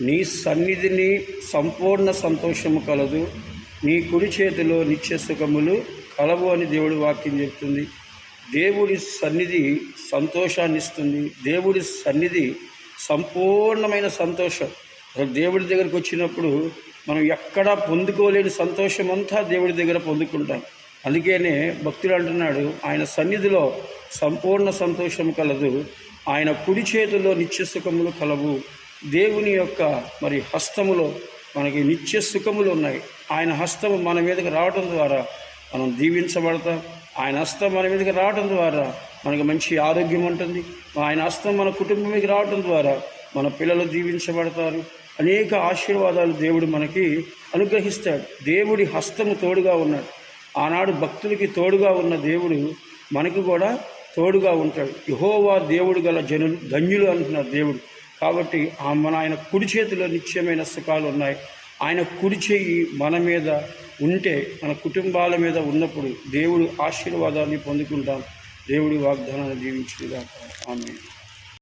నీ సన్నిధిని సంపూర్ణ సంతోషము కలదు. నీ కుడి చేతిలో నిత్య సుఖములు కలవు అని దేవుడి వాక్యం చెప్తుంది. దేవుడి సన్నిధి సంతోషాన్ని ఇస్తుంది దేవుడి సన్నిధి సంపూర్ణమైన సంతోషం. దేవుడి దగ్గరికి వచ్చినప్పుడు మనం ఎక్కడా పొందుకోలేని సంతోషం అంతా దేవుడి దగ్గర పొందుకుంటాం. అందుకనే భక్తుడు అంటున్నాడు ఆయన సన్నిధిలో సంపూర్ణ సంతోషం కలదు. ఆయన కుడి చేతిలో నిత్య సుఖములు కలవు. దేవుని యొక్క మరి హస్తములో మనకి నిత్య సుఖములు ఉన్నాయి. ఆయన హస్తము మన మీదకి రావడం ద్వారా మనం దీవించబడతాం. ఆయన హస్తం మన మీదకి రావడం ద్వారా మనకి మంచి ఆరోగ్యం ఉంటుంది. ఆయన హస్తం మన కుటుంబం మీదకి రావడం ద్వారా మన పిల్లలు దీవించబడతారు. అనేక ఆశీర్వాదాలు దేవుడు మనకి అనుగ్రహిస్తాడు. దేవుడి హస్తము తోడుగా ఉన్నాడు. ఆనాడు భక్తులకి తోడుగా ఉన్న దేవుడు మనకు కూడా తోడుగా ఉంటాడు. యహోవా దేవుడు గల జనులు ధన్యులు అంటున్నారు దేవుడు. కాబట్టి ఆ మన ఆయన కుడి చేతిలో నిత్యమైన సుఖాలు ఉన్నాయి. ఆయన కుడి చేయి మన మీద ఉంటే మన కుటుంబాల మీద ఉన్నప్పుడు దేవుడు ఆశీర్వాదాన్ని పొందుకుంటాం. దేవుడి వాగ్దానాన్ని దీవించుగా ఆమె